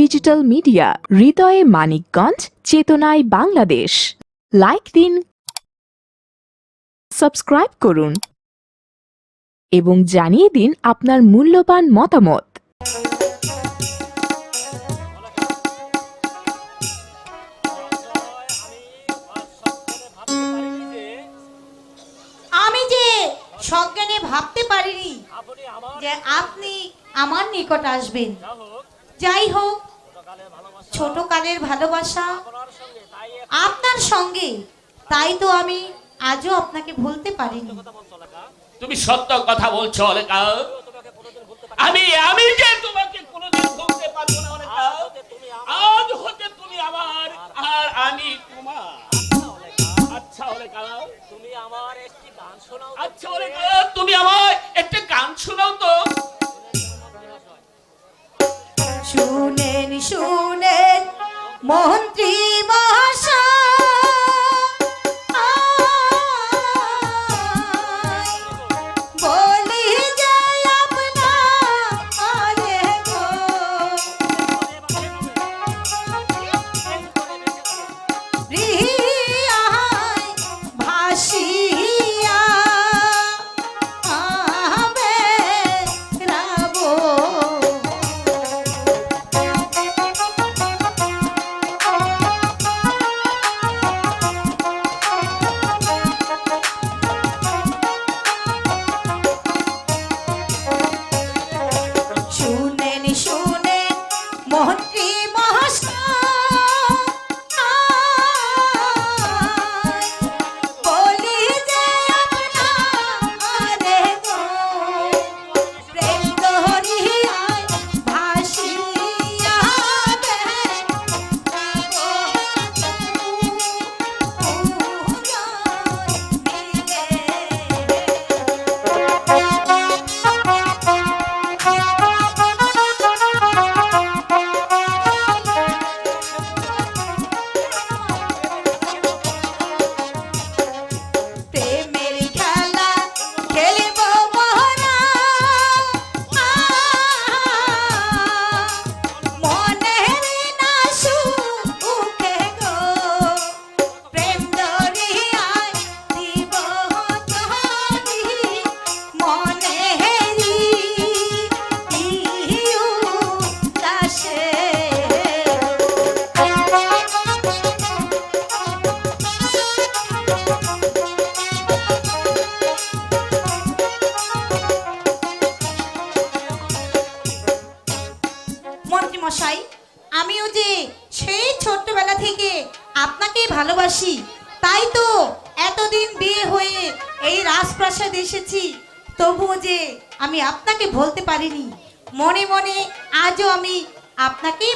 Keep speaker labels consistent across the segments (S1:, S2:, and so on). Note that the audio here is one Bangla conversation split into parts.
S1: ডিজিটাল মিডিয়া হৃদয়ে মানিকগঞ্জ চেতনায় বাংলাদেশ। লাইক দিন সাবস্ক্রাইব করুন এবং জানিয়ে দিন আপনার মূল্যবান মতামত।
S2: আমি যে সজ্ঞানে ভাবতে পারিনি যে আপনি আমার নিকট আসবেন। যাই হোক ছোট কালের ভালোবাসা আপনার সঙ্গে, তাই তো আমি আজও আপনাকে ভুলতে পারিনি।
S3: তুমি সত্য কথা বলছো আমি আমি যে তোমাকে কোনোদিন ভুলতে পারব না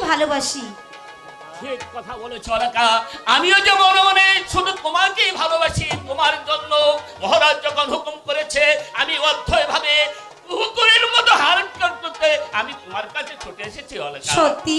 S2: ভালোবাসি।
S3: ঠিক কথা বলেছ অলেকা আমিও যে মনে মনে শুধু তোমাকেই ভালোবাসি তোমার জন্য মহারাজ যখন হুকুম করেছে আমি অর্থয় ভাবে হুকুমের মতো হারণ করতে আমি তোমার কাছে ছুটে এসেছি অলেকা।
S2: সত্যি?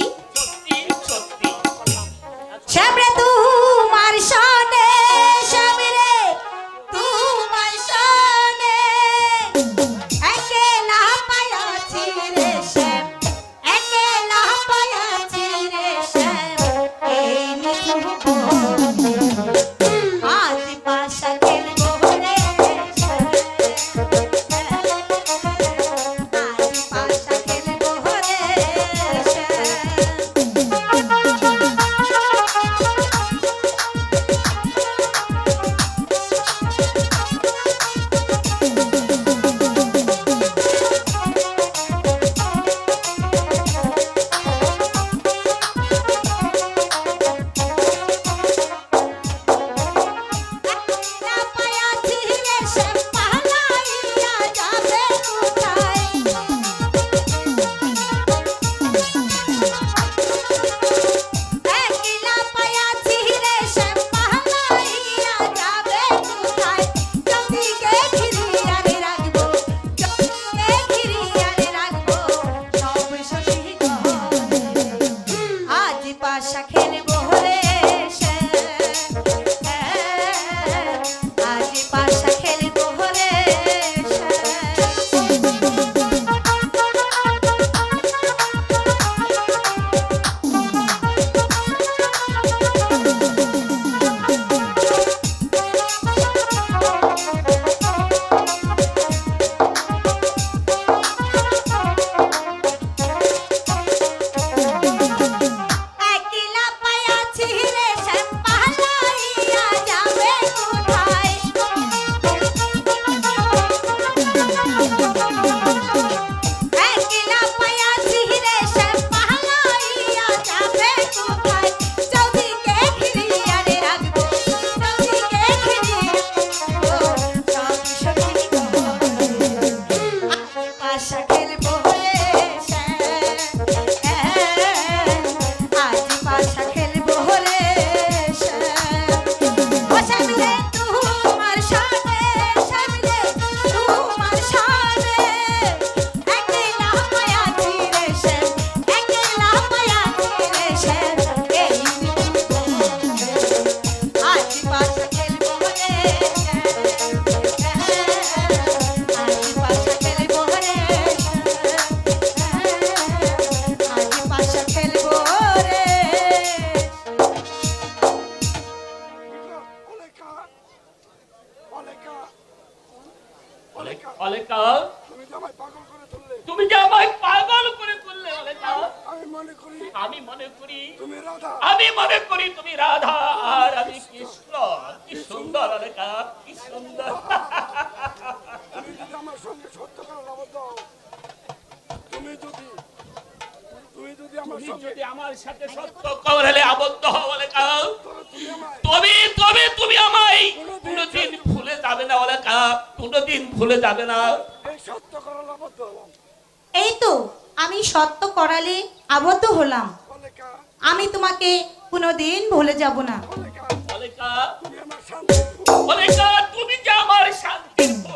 S4: শান্তি
S3: অলেকা তুমি যে আমার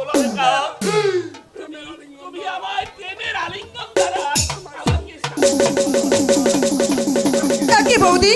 S3: অলেকা
S4: প্রেমের আলিঙ্গন
S3: তুমি আমার প্রেমের আলিঙ্গন দ্বারা আমাকে শান্তি
S5: বৌদি?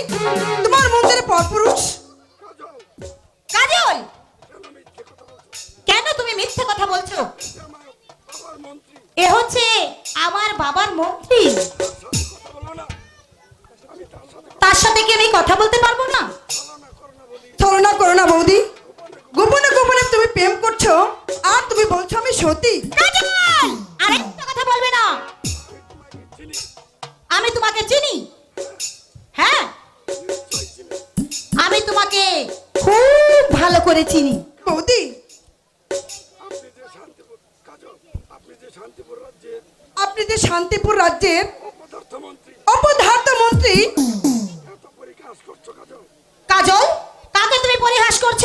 S4: শান্তিপুর রাজ্যের অপদার্থ মন্ত্রী কাজল,
S2: কাকে তুমি পরিহাস করছ?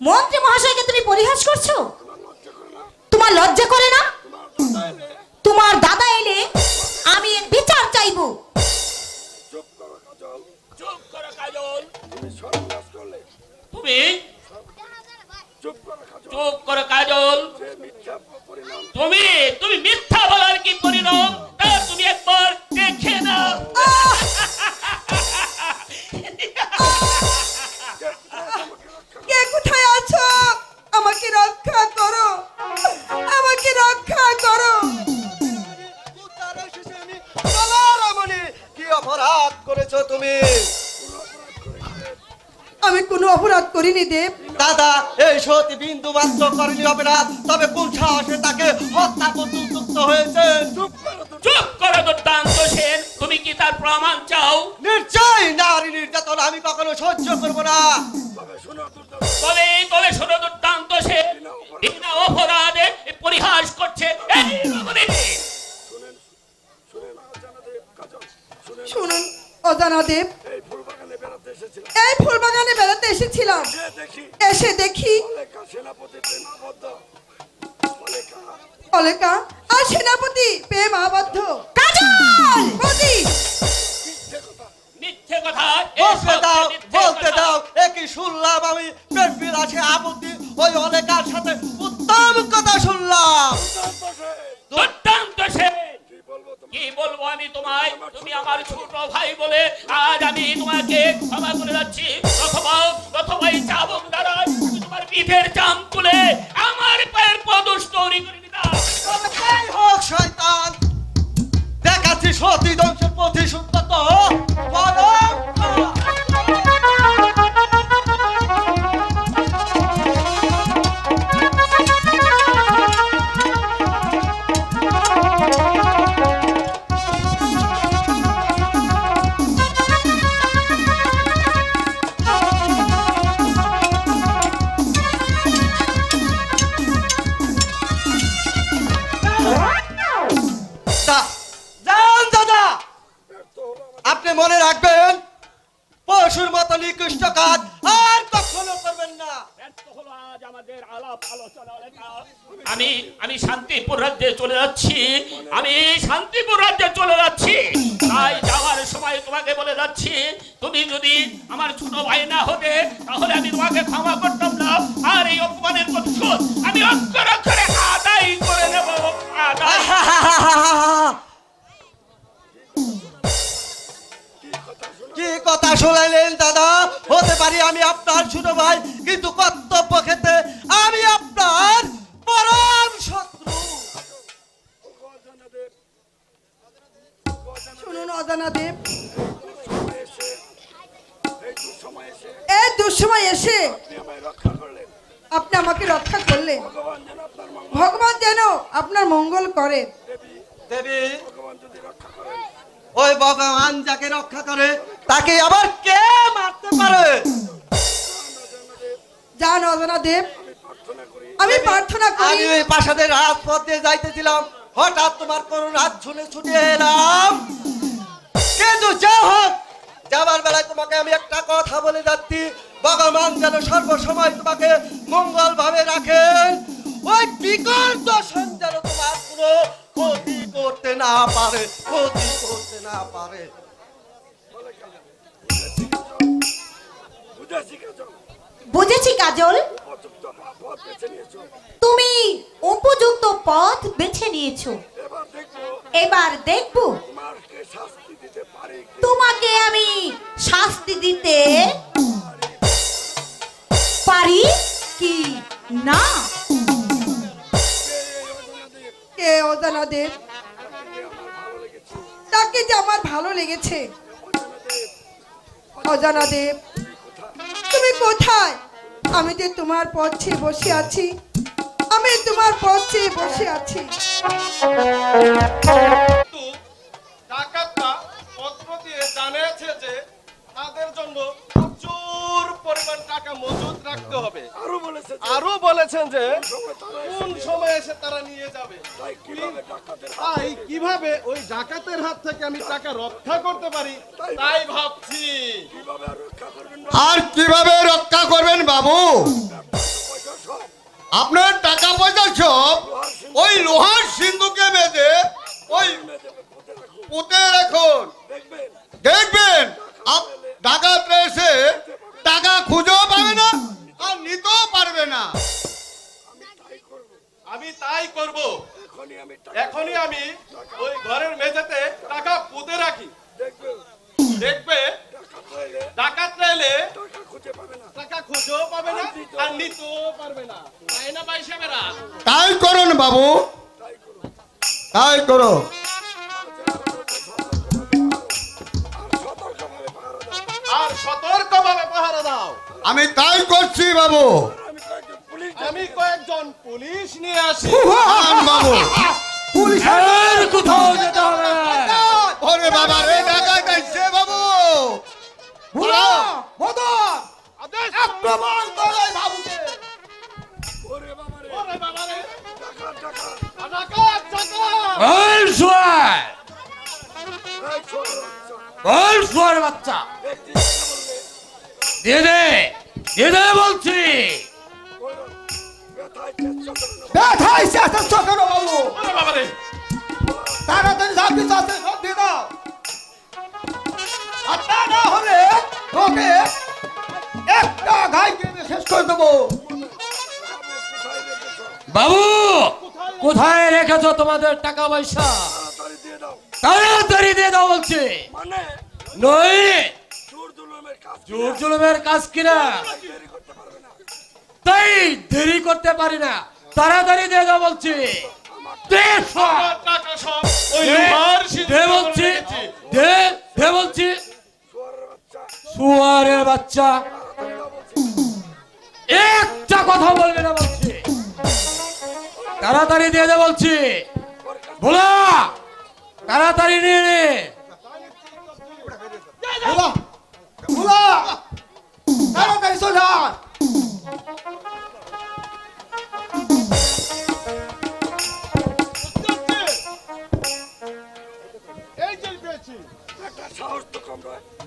S4: মন্ত্রী মহাশয়কে
S2: তুমি পরিহাস করছ?
S4: তোমার লজ্জা করে না?
S2: তোমার
S4: দাদা এলে
S2: আমি বিচার চাইব।
S4: চুপ করো কাজল
S3: চুপ করো কাজল
S4: তুমি সর্বনাশ করলে
S3: তুমি
S4: চুপ করো কাজল
S3: চুপ করো কাজল। তুমি তুমি মিথ্যা বলার কি পরিণাম? তা তুমি একবার দেখে নাও।
S5: কে কোথায় আছো? আমাকে রক্ষা করো। আমাকে রক্ষা করো।
S6: কি অপরাধ করেছ তুমি
S5: আমি কোনো অপরাধ করিনি, দেব।
S6: দাদা এই সতী বিন্দু মাত্র করেনি অপরাধ। তবে কোন সাহসে তাকে হত্যা করতে উদ্যুক্ত হয়েছে।
S3: চুপ করো দুর্দান্ত সেন। তুমি কি তার প্রমাণ চাও?
S6: নিশ্চয় নারী নির্যাতন আমি কখনো সহ্য করব না।
S4: তবে
S3: তবে শোনো দুর্দান্ত সেন। বিনা অপরাধে পরিহাস করছে
S4: শুনেন অজানা দেব কাজল শুনেন
S5: শুনুন অজানা দেব
S4: এই
S5: এই ফুলবাগানে বেড়াতে এসেছিলাম। এসে দেখি। অলেকা আর সেনাপতি প্রেম আবদ্ধ
S4: মিথ্যে কথা।
S6: বলতে দাও বলতে দাও একই শুনলাম আমি। প্রেম বিলাসে আপত্তি ওই অনেকার সাথে উত্তম কথা শুনলাম।
S3: দুর্দান্ত সেন
S4: কি বলব
S3: আমি তোমায়? তুমি আমার ছোট ভাই বলে আজ আমি তোমাকে ক্ষমা করে যাচ্ছি। দ্বারা তুমি তোমার পিঠের চাম তুলে আমার পায়ের পদস্তরি করে
S6: হোক দেখাচ্ছি সতী ধ্বংসের পথে সত্যত
S3: আমি আমি শান্তিপুর রাজ্যে চলে যাচ্ছি। আমি শান্তিপুর রাজ্যে চলে যাচ্ছি। তাই যাওয়ার সময় তোমাকে বলে যাচ্ছি তুমি যদি আমার ছোট ভাই না হতে তাহলে আমি তোমাকে ক্ষমা করতাম না। আর এই অপমানের প্রতিশোধ আমি অক্ষর অক্ষরে আদায় করে নেব। আদায়।
S6: কি কথা শোনাইলেন দাদা? হতে পারি আমি আপনার ছোট ভাই কিন্তু কর্তব্য ক্ষেত্রে আমি আপনার পরম শত্রু।
S5: শুনুন অজানা দেব।
S4: এই এই দুঃসময় এসে।
S5: এই দুঃসময় এসে
S4: আপনি
S5: আমাকে রক্ষা করলেন।
S4: ভগবান যেন আপনার মঙ্গল
S5: ভগবান যেন আপনার মঙ্গল করে।
S6: দেবী
S4: ভগবান যদি রক্ষা
S6: ওই ভগবান যাকে রক্ষা করে তাকে আবার কে মারতে পারে?
S5: যান অজনা দেব আমি প্রার্থনা করি।
S6: আমি প্রাসাদের রাজপথ দিয়ে যাইতেছিলাম। হঠাৎ তোমার কোন রাত শুনে ছুটে এলাম। কিন্তু যা হোক যাবার বেলায় তোমাকে আমি একটা কথা বলে যাচ্ছি। ভগবান যেন সর্বসময় তোমাকে মঙ্গল ভাবে রাখেন ওই বিকল দর্শন যেন তোমার কোনো ক্ষতি করতে না পারে ক্ষতি করতে না পারে।
S4: বুঝেছি
S2: কাজল। তুমি উপযুক্ত পথ বেছে নিয়েছো।
S4: এবার দেখব তোমাকে
S2: আমি শাস্তি দিতে পারি কি না?
S5: কে অজানা তাকে যে আমার ভালো লেগেছে। অজানা দেব। তুমি কোথায়? আমি যে তোমার পথে বসে আছি, আমি তোমার পথে বসে আছি।
S7: ডাকাতরা পত্র দিয়ে জানিয়েছে যে তাদের জন্য প্রচুর পরিমাণ টাকা মজুদ রাখতে হবে।
S4: আরও বলেছে যে
S7: আরও বলেছেন যে কোন সময় এসে তারা নিয়ে যাবে?
S4: তাই কীভাবে
S7: ওই ডাকাতের হাত থেকে আমি টাকা রক্ষা করতে পারি? তাই ভাবছি।
S4: আর রক্ষা করবেন না?
S8: আর কীভাবে রক্ষা করবেন বাবু? আপনার টাকা পয়সা সব ওই লোহার সিন্ধুকে বেঁধে ওই পুঁতে রাখুন।
S4: দেখবেন।
S8: দেখবেন আপ- ডাকাতরা এসে
S7: তাই
S4: এই ছোট বাচ্চা,
S9: দিয়ে দে দিয়ে দে বলছি।
S4: ব্যথায় চেষ্টা
S8: বাবু।
S7: ওরে বাবা রে।
S8: তাড়াতাড়ি যাবি চাষে সব দিয়ে দাও। আর তা না হলে তোকে একটা কিনে শেষ করে দেবো।
S9: বাবু কোথায় রেখেছো তোমাদের টাকা পয়সা?
S4: তাড়াতাড়ি দিয়ে দাও
S9: বলছি।
S4: মানে?
S9: নই।
S4: কাজ
S9: জোর জুলুমের কাজ কিনা?
S4: দেরি করতে পারবে না।
S9: তাই দেরি করতে পারি না। তাড়াতাড়ি দিয়ে দাও বলছি। সুয়ারের বাচ্চা। একটা কথা বলবে না বলছি। তাড়াতাড়ি দিয়ে দে বলছি। বলা। তাড়াতাড়ি নিয়ে নে।
S8: বুলা বুলা তাড়াতাড়ি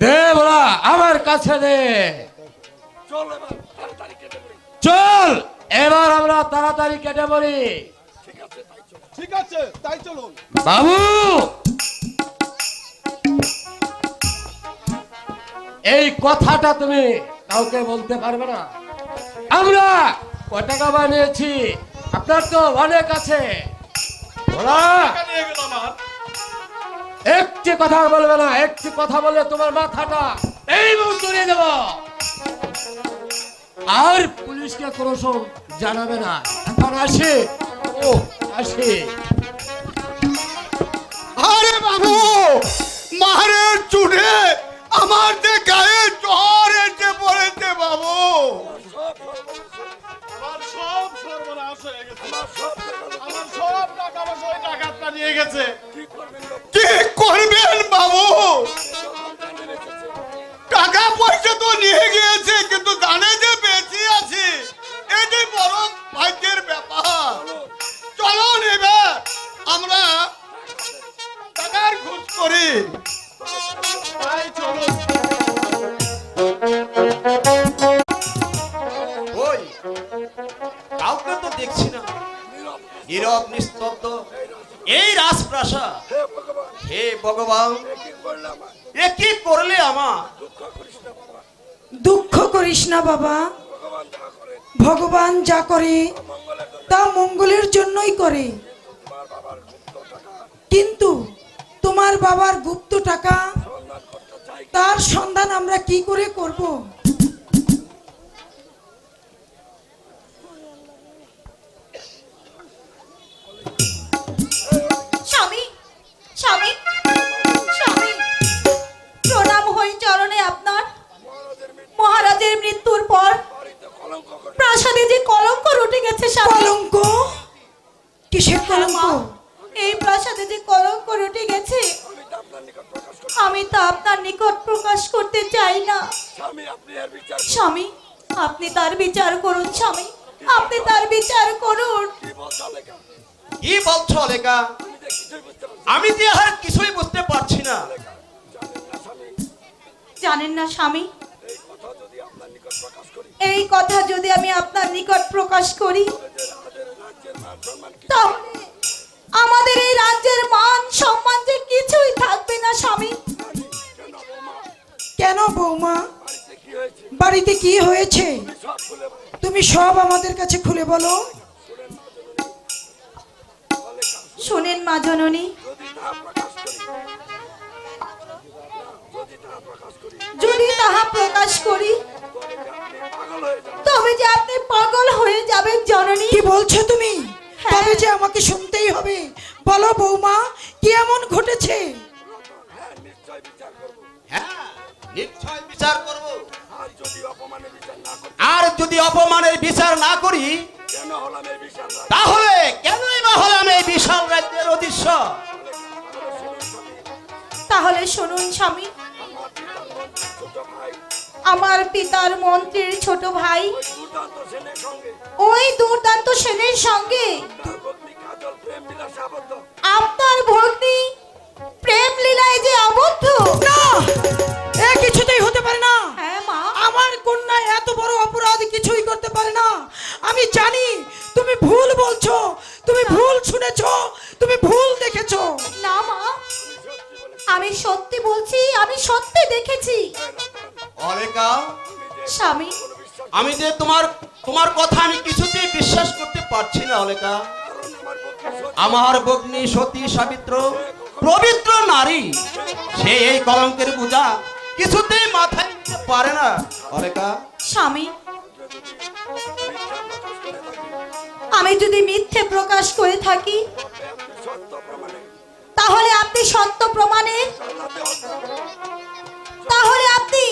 S9: দে বলা আমার কাছে দে।
S4: চল এবার তাড়াতাড়ি কেটে পড়ি।
S9: চল এবার আমরা তাড়াতাড়ি কেটে পড়ি।
S4: চল
S7: ঠিক আছে, তাই চলুন।
S9: বাবু! এই কথাটা তুমি কাউকে বলতে পারবে না। আমরা ক টাকা বানিয়েছি, আপনার তো অনেক আছে। একটি কথা বলবে না, একটি কথা বলে তোমার মাথাটা এই মুহূর্তে দেব। আর পুলিশকে কোনো জানাবে না। এখন আসি ও আসি।
S8: আরে বাবু মারের চুটে আমার যে গায়ে জ্বর এসে পড়েছে বাবু।
S7: আমার সব সর্বনাশ গেছে। আমার সব টাকা পয়সা ওই ডাকাতটা নিয়ে গেছে।
S8: কি করবেন বাবু? টাকা পয়সা তো নিয়ে গিয়েছে কিন্তু জানে যে বেঁচে আছে এটি বড় ভাগ্যের ব্যাপার। চলো এবার আমরা টাকার খোঁজ করি।
S10: কাউকে তো দেখছি না। নীরব, নিস্তব্ধ। এই রাজপ্রাসাদ। হে ভগবান, এ কি করলে আমার?
S11: দুঃখ করিস না, বাবা। ভগবান যা করে, তা মঙ্গলের জন্যই করে। কিন্তু তোমার বাবার গুপ্ত টাকা, তার সন্ধান আমরা কি করে করব?
S2: স্বামী স্বামী স্বামী আপনার। মহারাজের মৃত্যুর পর প্রাসাদে যে কলঙ্ক রটে গেছে
S11: কলঙ্ক? কিসের
S2: হ্যাঁ,
S11: কলঙ্ক?
S2: এই প্রাসাদে যে কলঙ্ক রটে গেছে আমি তা আপনার নিকট প্রকাশ করতে চাই। না। স্বামী আপনি তার বিচার করুন স্বামী। আপনি তার বিচার করুন।
S10: কি বলছো লেখা আমি যে আর কিছুই বুঝতে পারছি না।
S2: জানেন না স্বামী? এই কথা যদি আমি আপনার নিকট প্রকাশ করি তাহলে আমাদের এই রাজ্যের মান সম্মান যে কিছুই থাকবে না স্বামী।
S11: কেন বৌমা? বাড়িতে কি হয়েছে? তুমি সব আমাদের কাছে খুলে বলো।
S2: শোনেন মা জননী। যদি তাহা প্রকাশ করি তবে যে আপনি পাগল হয়ে যাবেন জননী।
S11: কি বলছো তুমি?
S2: হ্যাঁ।
S11: তবে যে আমাকে শুনতেই হবে। বলো বৌমা কি এমন ঘটেছে?
S10: হ্যাঁ নিশ্চয় বিচার করব। আর যদি অপমানের বিচার না করি তাহলে কেনই বা হলাম এই বিশাল রাজ্যের অদৃশ্য?
S2: তাহলে শুনুন স্বামী। আমার পিতার মন্ত্রীর ছোট ভাই ওই দুর্দান্ত সেনের সঙ্গে আপনার ভগ্নি প্রেম লীলায় যে আবদ্ধ।
S11: না এ কিছুতেই হতে পারে না।
S2: হ্যাঁ মা।
S11: আমার কন্যা এত বড় অপরাধ কিছুই করতে পারে না। আমি জানি তুমি ভুল বলছো তুমি ভুল শুনেছো তুমি ভুল দেখেছ।
S2: না মা। আমি সত্যি বলছি আমি সত্যি দেখেছি।
S10: অলেকা।
S2: স্বামী।
S10: আমি যে তোমার তোমার কথা আমি কিছুতেই বিশ্বাস করতে পারছি না অলেকা। আমার বগ্নি সতী সাবিত্র পবিত্র নারী সে এই কলঙ্কের পূজা কিছুতেই মাথায় নিতে পারে না অলেকা।
S2: স্বামী আমি যদি মিথ্যে প্রকাশ করে থাকি তাহলে আপনি সত্য প্রমাণে? তাহলে আপনি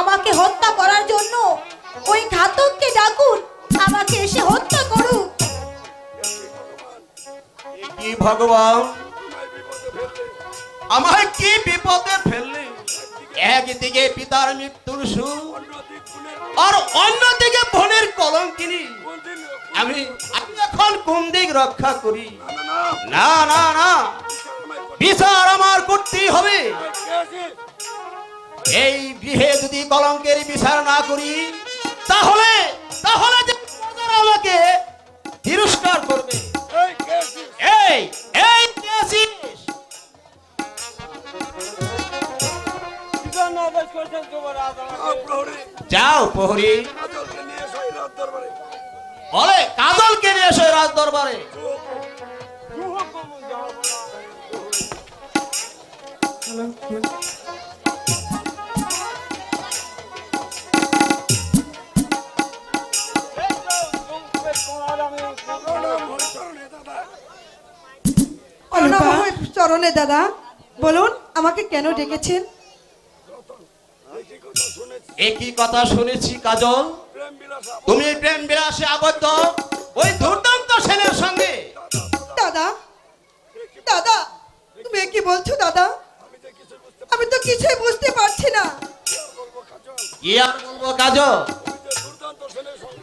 S2: আমাকে হত্যা করার জন্য ওই ঘাতককে ডাকুন, আমাকে এসে হত্যা করুক
S10: কি ভগবান? আমার কি বিপদে ফেললে? একদিকে পিতার মৃত্যুর সুর, আর অন্যদিকে বোনের কলঙ্কিনী। আমি আমি এখন কোন দিক রক্ষা করি। না না না। বিচার আমার করতেই হবে। এই গৃহে যদি কলঙ্কের বিচার না করি, তাহলে তাহলে আমাকে তিরস্কার করবে। এই এই যাও, প্রহরী। বলে কাজলকে নিয়ে এসো রাজ দরবারে।
S5: চরণে দাদা বলুন আমাকে কেন ডেকেছেন?
S10: একই কথা শুনেছি কাজল। তুমি প্রেম বিলাসে আবদ্ধ? ওই দুর্দান্ত সেনের সঙ্গে।
S11: দাদা দাদা তুমি কি বলছো দাদা? আমি তো কিছুই বুঝতে পারছি না।
S10: কি আর বলব কাজল?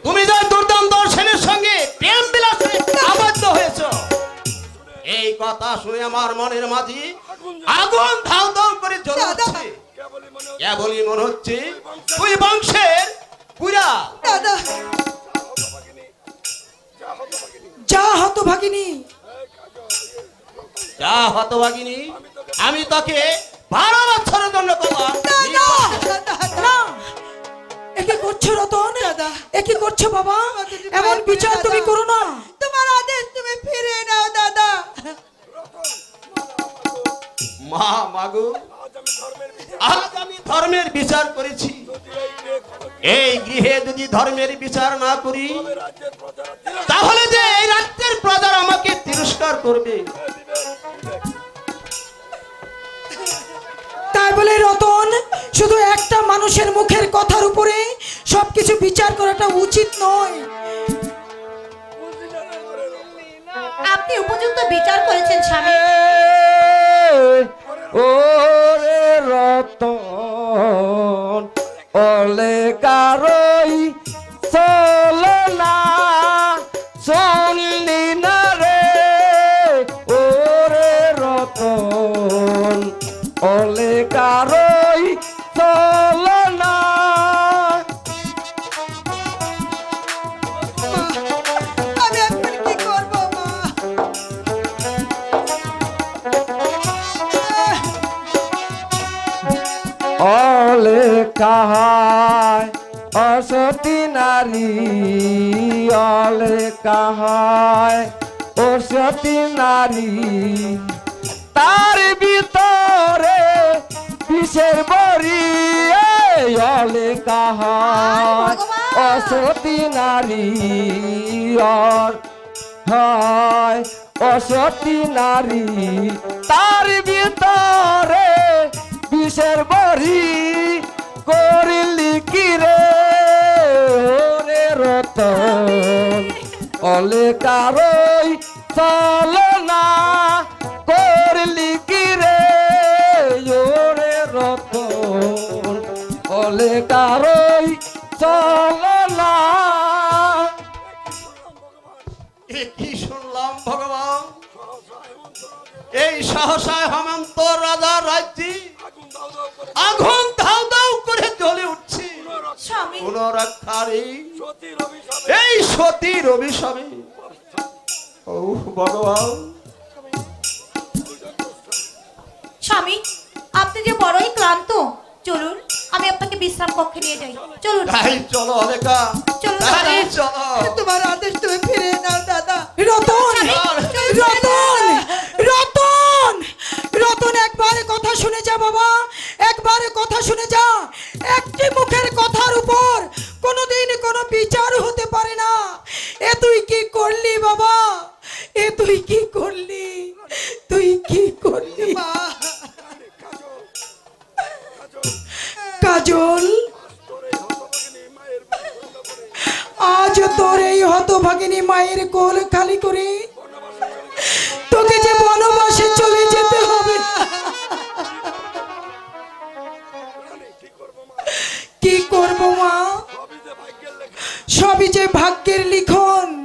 S10: তুমি যে দুর্দান্ত সেনের সঙ্গে। প্রেম বিলাসে আবদ্ধ হয়েছ এই কথা শুনে আমার মনের মাঝে আগুন ধাউ ধাউ করে জ্বলে
S11: দাদা।
S10: উঠছে। কেবলই মনে হচ্ছে তুই বংশের পুরা।
S11: দাদা যা হতো ভাগিনী।
S10: যা হতভাগিনী আমি তোকে বারো বছরের জন্য
S11: না একে করছ রতন? একে করছ বাবা? এমন বিচার তুমি করো না। তোমার আদেশ তুমি ফিরে নাও দাদা।
S10: মা মাগু আজ আমি ধর্মের বিচার করেছি। এই গৃহে যদি ধর্মের বিচার না করি তাহলে যে এই রাজ্যের প্রজার আমাকে তিরস্কার করবে।
S11: তাই বলে রতন শুধু একটা মানুষের মুখের কথার উপরে সবকিছু বিচার করাটা উচিত নয়।
S2: আপনি উপযুক্ত বিচার করেছেন স্বামী।
S12: ওরে রতন ওলে কারই চলনা শুনলি না রে ওরে রতন। ওলে কারই চলনা
S11: আমি এখন
S12: অলে কাহায় অসতি নারী অলে কাহায় অসতি নারী তার ভিতরে বিষের বরি অলে কাহায় অসতি নারী অর হয় অসতী নারী তার ভিতরে বিষের বড়ি করিলি কি রে? ওরে রতন অলে কারই চলনা করলি কি রে? ওরে রতন অলে কারই চলনা
S10: কি শুনলাম ভগবান? এই সহসায় হেমন্ত রাজার রাজ্যে আগুন ধাউ ধাউ করে জ্বলে উঠছে।
S2: স্বামী
S10: এই এই সতীর অভিশাপে। ও ভগবান।
S2: স্বামী আপনি যে বড়ই ক্লান্ত চলুন আমি আপনাকে বিশ্রাম কক্ষে নিয়ে যাই। চলুন।
S10: তাই চলো অলেকা
S2: চলো,
S10: তাই
S2: দাদা।
S10: চলো।
S11: তোমার আদেশ তুমি ফিরে নাও দাদা। রতন! রতন! রতন! রতন একবার কথা শুনে যা বাবা। একবার কথা শুনে যা। একটি মুখের কথার উপর কোনোদিন কোনো বিচার হতে পারে না। এ তুই কি করলি বাবা? এ তুই কি করলি? তুই কি করলি? কাজল। আজ তোর এই হতভাগিনী মায়ের কোল খালি করে যে ভাগ্যের লিখন।